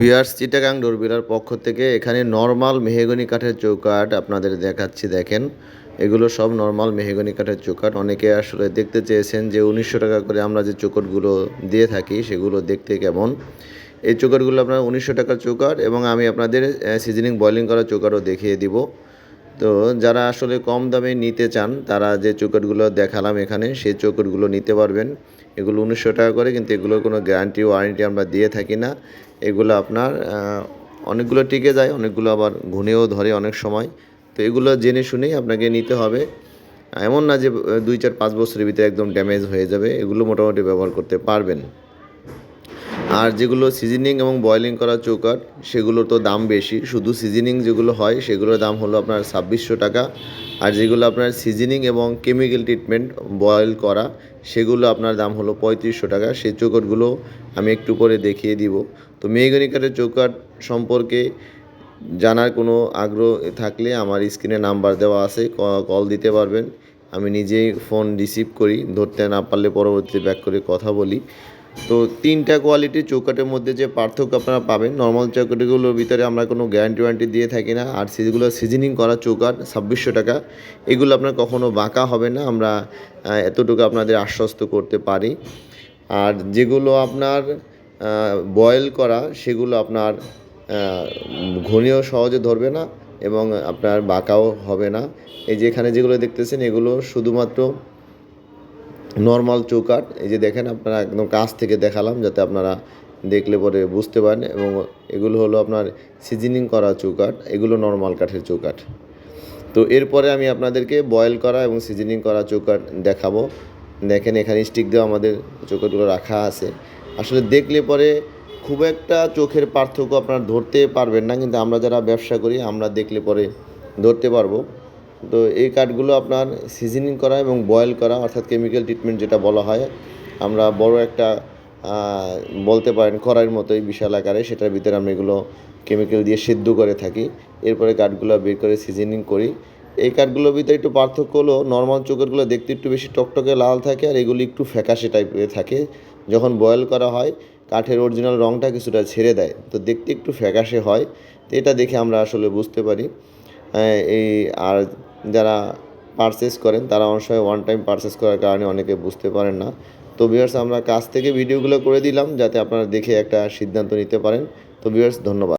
Viewers Chittagong ডোরবিলার পক্ষ থেকে এখানে নর্মাল মেহেগনি কাঠের চৌকাট আপনাদের দেখাচ্ছি, দেখেন। এগুলো সব নর্মাল মেহেগনি কাঠের চৌকাট অনেকে আসলে দেখতে চেয়েছেন যে উনিশশো টাকা করে আমরা যে চৌকটগুলো দিয়ে থাকি, সেগুলো দেখতে কেমন। এই চৌকাটগুলো আপনার উনিশশো টাকার চৌকাট এবং আমি আপনাদের সিজনিং বয়লিং করা চৌকাটও দেখিয়ে দিব। তো যারা আসলে কম দামে নিতে চান, তারা যে চৌকাঠগুলো দেখালাম এখানে, সেই চৌকাঠগুলো নিতে পারবেন। এগুলো উনিশশো টাকা করে, কিন্তু এগুলোর কোনো গ্যারান্টি ওয়ারেন্টি আমরা দিয়ে থাকি না। এগুলো আপনার অনেকগুলো টিকে যায়, অনেকগুলো আবার ঘুনেও ধরে অনেক সময়। তো এগুলো জেনে শুনেই আপনাকে নিতে হবে। এমন না যে দুই চার পাঁচ বছরের ভিতরে একদম ড্যামেজ হয়ে যাবে। এগুলো মোটামুটি ব্যবহার করতে পারবেন। আর যেগুলো সিজনিং এবং বয়লিং করা চৌকাট সেগুলোর তো দাম বেশি। শুধু সিজনিং যেগুলো হয়, সেগুলোর দাম হলো আপনার ছাব্বিশশো টাকা। আর যেগুলো আপনার সিজনিং এবং কেমিক্যাল ট্রিটমেন্ট বয়েল করা, সেগুলো আপনার দাম হলো পঁয়ত্রিশশো টাকা। সেই চৌকাটগুলো আমি একটু পরে দেখিয়ে দিব। তো মেহগনি কাঠের চৌকাট সম্পর্কে জানার কোনো আগ্রহ থাকলে আমার স্ক্রিনে নাম্বার দেওয়া আছে কল দিতে পারবেন। আমি নিজেই ফোন রিসিভ করি, ধরতে না পারলে পরবর্তীতে ব্যাক করে কথা বলি। তো তিনটা কোয়ালিটির চৌকাটের মধ্যে যে পার্থক্য আপনারা পাবেন নর্মাল চৌকাটিগুলোর ভিতরে আমরা কোনো গ্যারান্টি ওয়ারেন্টি দিয়ে থাকি না। আর সেগুলো সিজনিং করা চৌকাট, ছাব্বিশশো টাকা, এগুলো আপনার কখনো বাঁকা হবে না। আমরা এতটুকু আপনাদের আশ্বস্ত করতে পারি। আর যেগুলো আপনার বয়েল করা, সেগুলো আপনার ঘনিও সহজে ধরবে না এবং আপনার বাঁকাও হবে না। এই যে এখানে যেগুলো দেখতেছেন, এগুলো শুধুমাত্র নর্মাল চৌকাট এই যে দেখেন আপনারা একদম কাছ থেকে দেখালাম যাতে আপনারা দেখলে পরে বুঝতে পারেন এবং এগুলো হলো আপনার সিজনিং করা চৌকাট এগুলো নর্মাল কাঠের চৌকাট তো এরপরে আমি আপনাদেরকে বয়েল করা এবং সিজনিং করা চৌকাট দেখাবো। দেখেন এখানে স্টিক দেওয়া আমাদের চৌকাটগুলো রাখা আছে। আসলে দেখলে পরে খুব একটা চোখের পার্থক্য আপনারা ধরতে পারবেন না, কিন্তু আমরা যারা ব্যবসা করি, আমরা দেখলে পরে ধরতে পারব। তো এই কাঠগুলো আপনার সিজনিং করা এবং বয়েল করা, অর্থাৎ কেমিক্যাল ট্রিটমেন্ট যেটা বলা হয়। আমরা বড় একটা বলতে পারেন কড়াইয়ের মতোই বিশাল আকারে সেটার ভিতরে আমরা এগুলো কেমিক্যাল দিয়ে সিদ্ধ করে থাকি। এরপরে কাঠগুলো বের করে সিজনিং করি। এই কাঠগুলোর ভিতরে একটু পার্থক্য হলো নর্মাল চোখেরগুলো দেখতে একটু বেশি টকটকে লাল থাকে আর এগুলি একটু ফ্যাকাশে টাইপের থাকে। যখন বয়েল করা হয়, কাঠের অরিজিনাল রঙটা কিছুটা ছেড়ে দেয়। তো দেখতে একটু ফ্যাকাশে হয়। তো এটা দেখে আমরা আসলে বুঝতে পারি। এই আর যারা পারচেস করেন, তারা অনেক সময় ওয়ান টাইম পারচেস করার কারণে অনেকে বুঝতে পারেন না। তো ভিউয়ার্স আমরা কাছ থেকে ভিডিওগুলো করে দিলাম, যাতে আপনারা দেখে একটা সিদ্ধান্ত নিতে পারেন। তো ভিউয়ার্স ধন্যবাদ।